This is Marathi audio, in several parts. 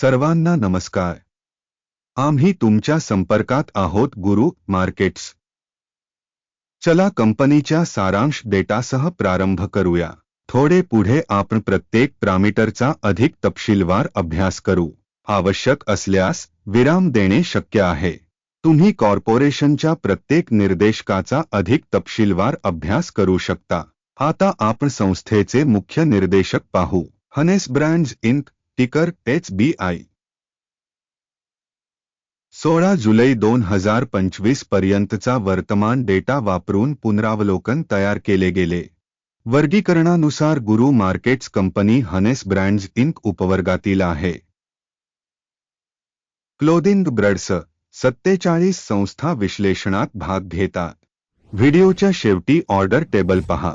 सर्वांना नमस्कार. आम्ही तुमच्या संपर्कात आहोत गुरु मार्केट्स. चला कंपनीच्या सारांश डेटासह प्रारंभ करूया. थोडे पुढे आपण प्रत्येक प्रामिटरचा अधिक तपशीलवार अभ्यास करू. आवश्यक असल्यास विराम देणे शक्य आहे. तुम्ही कॉर्पोरेशनच्या प्रत्येक निर्देशकाचा अधिक तपशीलवार अभ्यास करू शकता. आता आपण संस्थेचे मुख्य निर्देशक पाहू. Hanes brands inc. Ticker H B I सोळा जुलै दोन हजार पंचवीस पर्यंतचा वर्तमान डेटा वापरून पुनरावलोकन तयार केले गेले. वर्गीकरणानुसार गुरु markets company Hanes brands Inc उपवर्गातील आहे. क्लोदिंग ब्रड्स सत्तेचाळीस संस्था विश्लेषणात भाग घेतात व्हिडिओच्या शेवटी ऑर्डर टेबल पहा.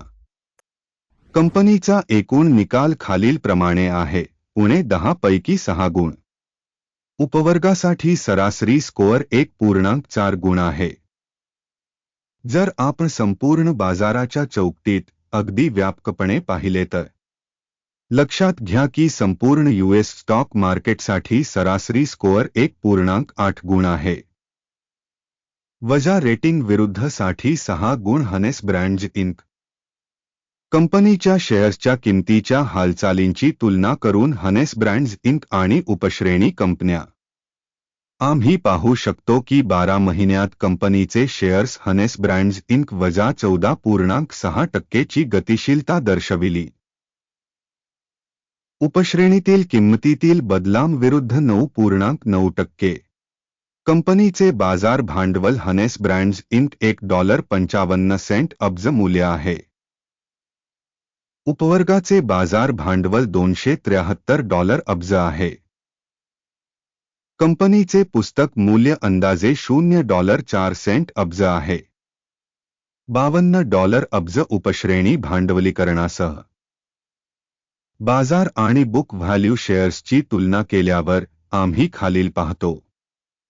कंपनीचा एकूण निकाल खालीलप्रमाणे आहे. उणे दहा पैकी सहा गुण. उपवर्गासाठी सरासरी स्कोअर एक पूर्णांक चार गुण आहे. जर आपण संपूर्ण बाजाराच्या चौकटीत अगदी व्यापकपणे पाहिले तर. लक्षात घ्या की संपूर्ण यूएस स्टॉक मार्केटसाठी सरासरी स्कोअर एक पूर्णांक आठ गुण आहे. वजा रेटिंग विरुद्धसाठी सहा गुण हनेस ब्रँड इंक. कंपनीच्या शेअर्सच्या किमतीच्या हालचालींची तुलना करून हनेस ब्रँड्स इंक आणि उपश्रेणी कंपन्या. आम्ही पाहू शकतो की बारा महिन्यात कंपनीचे शेअर्स हनेस ब्रँड्स इंक वजा चौदा पूर्णांक सहा टक्केची गतिशीलता दर्शविली. उपश्रेणीतील किंमतीतील बदलांविरुद्ध नऊ पूर्णांक नऊ टक्के. कंपनीचे बाजार भांडवल हनेस ब्रँड्स इंक एक डॉलर पंचावन्न सेंट अब्ज मूल्य आहे. उपवर्गाचे बाजार भांडवल दोनशे त्र्याहत्तर डॉलर अब्ज आहे. कंपनीचे पुस्तक मूल्य अंदाजे शून्य डॉलर चार सेंट अब्ज आहे. बावन्न डॉलर अब्ज उपश्रेणी भांडवलीकरणासह. बाजार आणि बुक व्हॅल्यू शेअर्सची तुलना केल्यावर आम्ही खालील पाहतो.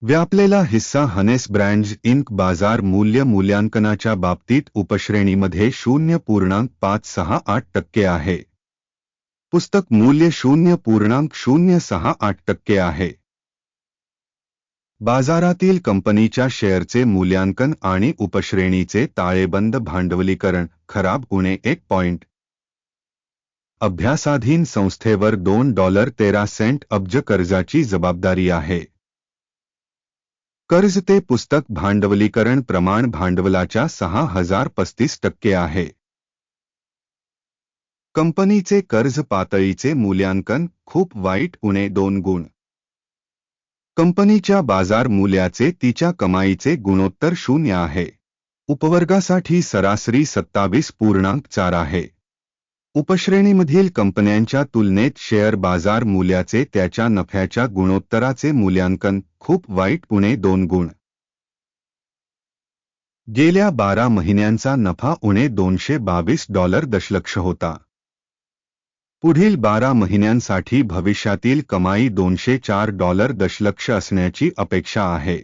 व्यापलेला हिस्सा हनेस ब्रँड्स इंक बाजार मूल्य मूल्यांकनाच्या बाबतीत उपश्रेणीमध्ये शून्य पूर्णांक पाच सहा आठ टक्के आहे. पुस्तक मूल्य शून्य पूर्णांक शून्य सहा आठ टक्के आहे. बाजारातील कंपनीच्या शेअरचे मूल्यांकन आणि उपश्रेणीचे ताळेबंद भांडवलीकरण खराब उणे एक पॉइंट. अभ्यासाधीन संस्थेवर दोन डॉलर तेरा सेंट अब्ज कर्जाची जबाबदारी आहे. कर्ज ते पुस्तक भांडवलीकरण प्रमाण भांडवलाच्या सहा हजार पस्तीस टक्के आहे. कंपनीचे कर्ज पातळीचे मूल्यांकन खूप वाईट उणे दोन गुण. कंपनीच्या बाजार मूल्याचे तिच्या कमाईचे गुणोत्तर शून्य आहे. उपवर्गासाठी सरासरी सत्तावीस पूर्णांक चार आहे. उपश्रेणीमधील कंपन्यांच्या तुलनेत शेअर बाजार मूल्याचे त्याच्या नफ्याच्या गुणोत्तराचे मूल्यांकन खूप वाईट उणे दोन गुण. गेल्या बारा महिन्यांचा नफा उणे दोनशे बावीस डॉलर दशलक्ष होता. पुढील बारा महिन्यांसाठी भविष्यातील कमाई दोनशे चार डॉलर दशलक्ष असण्याची अपेक्षा आहे.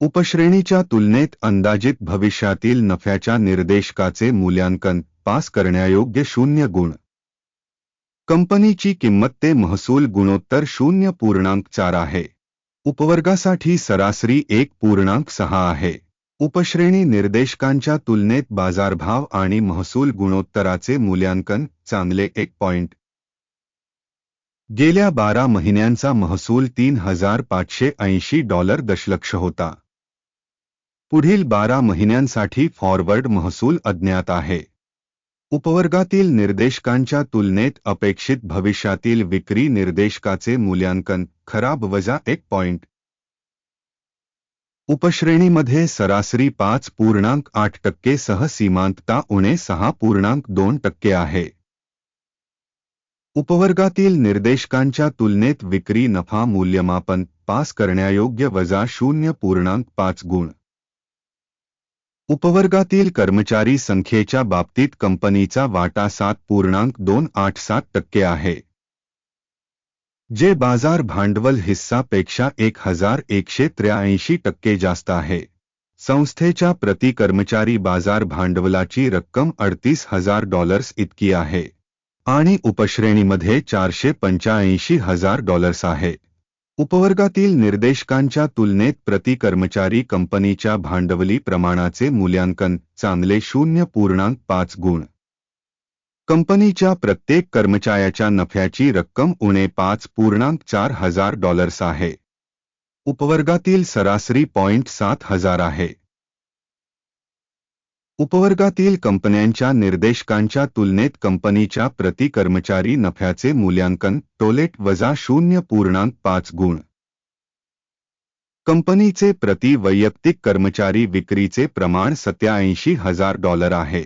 उपश्रेणीच्या तुलनेत अंदाजित भविष्यातील नफ्याच्या निर्देशकाचे मूल्यांकन पास करण्यायोग्य शून्य गुण. कंपनीची किंमत ते महसूल गुणोत्तर शून्य पूर्णांक चार आहे. उपवर्गासाठी सरासरी एक पूर्णांक सहा आहे. उपश्रेणी निर्देशकांच्या तुलनेत बाजारभाव आणि महसूल गुणोत्तराचे मूल्यांकन चांगले एक पॉइंट. गेल्या बारा महिन्यांचा महसूल तीन हज़ार पाचशे ऐंशी डॉलर दशलक्ष होता. पुढील बारा महिन्यांसाठी फॉरवर्ड महसूल अज्ञात आहे. उपवर्गातील निर्देशकांच्या तुलनेत अपेक्षित भविष्यातील विक्री निर्देशकाचे मूल्यांकन खराब वजा एक पॉइंट. उपश्रेणीमध्ये सरासरी पाच पूर्णांक आठ टक्के सह सीमांतता उणे सहा पूर्णांक दोन टक्के आहे. उपवर्गातील निर्देशकांच्या तुलनेत विक्री नफा मूल्यमापन पास करण्यायोग्य वजा शून्य पूर्णांक पाच गुण. उपवर्गातील कर्मचारी संख्येच्या बाबतीत कंपनीचा वाटा सात पूर्णांक दोन आठ सात टक्के आहे. जे बाजार भांडवल हिस्सापेक्षा एक हजार एकशे त्र्याऐंशी टक्के जास्त आहे. संस्थेच्या प्रति कर्मचारी बाजार भांडवलाची रक्कम अडतीस हजार डॉलर्स इतकी आहे. आणि उपश्रेणीमध्ये चारशे पंच्याऐंशी हजार डॉलर्स आहे. उपवर्गातील निर्देशकांच्या तुलनेत प्रति कर्मचारी कंपनीच्या भांडवली प्रमाणाचे मूल्यांकन चांगले शून्य पूर्णांक पाच गुण. कंपनीच्या प्रत्येक कर्मचाऱ्याच्या नफ्याची रक्कम उणे पाच पूर्णांक चार हजार डॉलर्स आहे. उपवर्गातील सरासरी पॉइंट सात हजार आहे. उपवर्गातील कंपन्यांच्या निर्देशकांच्या तुलनेत कंपनीच्या प्रति कर्मचारी नफ्याचे मूल्यांकन टोलेट वजा शून्य पूर्णांक पाच गुण. कंपनीचे प्रति वैयक्तिक कर्मचारी विक्रीचे प्रमाण सत्याऐंशी हजार डॉलर आहे.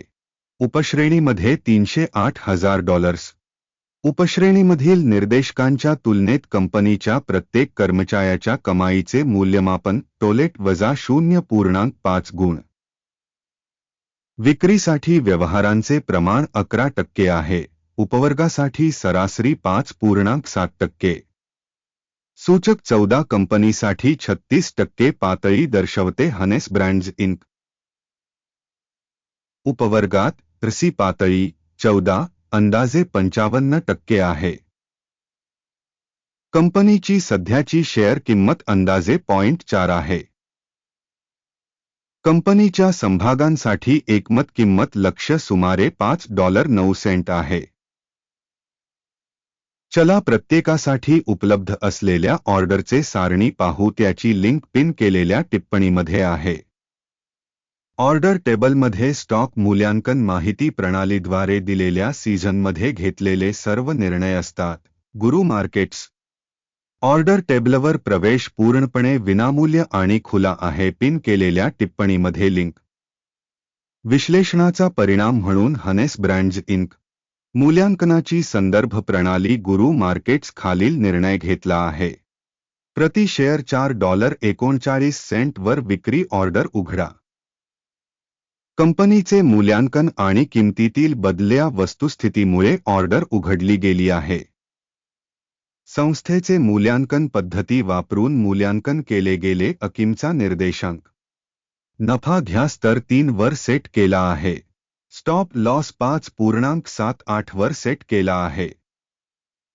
उपश्रेणीमध्ये तीनशे आठ हजार डॉलर्स. उपश्रेणीमधील निर्देशकांच्या तुलनेत कंपनीच्या प्रत्येक कर्मचाऱ्याच्या कमाईचे मूल्यमापन टोलेट वजा शून्य पूर्णांक पाच गुण. विक्रीसाठी व्यवहारांचे प्रमाण अकरा टक्के आहे. उपवर्गासाठी सरासरी पाच पूर्णांक सात टक्के. सूचक चौदा कंपनीसाठी छत्तीस टक्के पातळी दर्शवते हनेस ब्रँड्स इंक. उपवर्गात रसी पातळी चौदा, अंदाजे पंचावन्न टक्के आहे. कंपनीची सध्याची शेअर किंमत अंदाजे पॉइंट चार आहे. कंपनीच्या संभागांसाठी एकमत किंमत लक्ष सुमारे पाच डॉलर नऊ सेंट आहे. चला प्रत्येकासाठी उपलब्ध असलेल्या ऑर्डरचे सारणी पाहू त्याची लिंक पिन केलेल्या टिप्पणीमध्ये आहे. ऑर्डर टेबलमध्ये स्टॉक मूल्यांकन माहिती प्रणालीद्वारे दिलेल्या सीझनमध्ये घेतलेले सर्व निर्णय असतात. गुरु मार्केट्स ऑर्डर टेबलवर प्रवेश पूर्णपणे विनामूल्य आणि खुला आहे पिन केलेल्या टिप्पणीमध्ये लिंक. विश्लेषणाचा परिणाम म्हणून हनेस ब्रँड्स इंक. मूल्यांकनाची संदर्भ प्रणाली गुरु मार्केट्स खालील निर्णय घेतला आहे. प्रति शेअर चार डॉलर एकोणचाळीस सेंटवर विक्री ऑर्डर उघडा. कंपनीचे मूल्यांकन आणि किंमतीतील बदल्या वस्तुस्थितीमुळे ऑर्डर उघडली गेली आहे. संस्थेचे मूल्यांकन पद्धती वापरून मूल्यांकन केले गेले अकिमचा निर्देशांक. नफा घ्या स्तर तीन वर सेट केला आहे. स्टॉप लॉस पाच पूर्णांक सात आठ वर सेट केला आहे.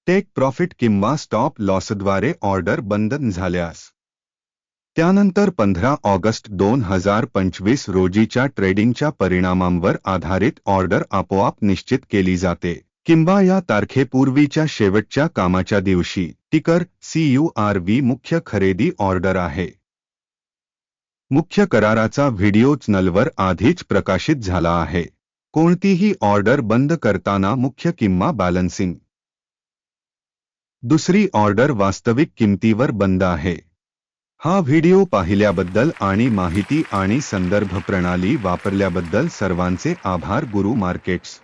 टेक प्रॉफिट किंवा स्टॉप लॉसद्वारे ऑर्डर बंधन झाल्यास. त्यानंतर पंधरा ऑगस्ट दोन हजार पंचवीस रोजीच्या ट्रेडिंगच्या परिणामांवर आधारित ऑर्डर आपोआप निश्चित केली जाते. किंवा या तारखेपूर्वीच्या शेवटच्या कामाच्या दिवशी टिकर सीयूआरव्ही मुख्य खरेदी ऑर्डर आहे. मुख्य कराराचा व्हिडिओ चॅनलवर आधीच प्रकाशित झाला आहे. कोणतीही ऑर्डर बंद करताना मुख्य किंवा बॅलन्सिंग. दुसरी ऑर्डर वास्तविक किंमतीवर बंद आहे. हा व्हिडिओ पाहिल्याबद्दल आणि माहिती आणि संदर्भ प्रणाली वापरल्याबद्दल सर्वांचे आभार गुरु मार्केट्स.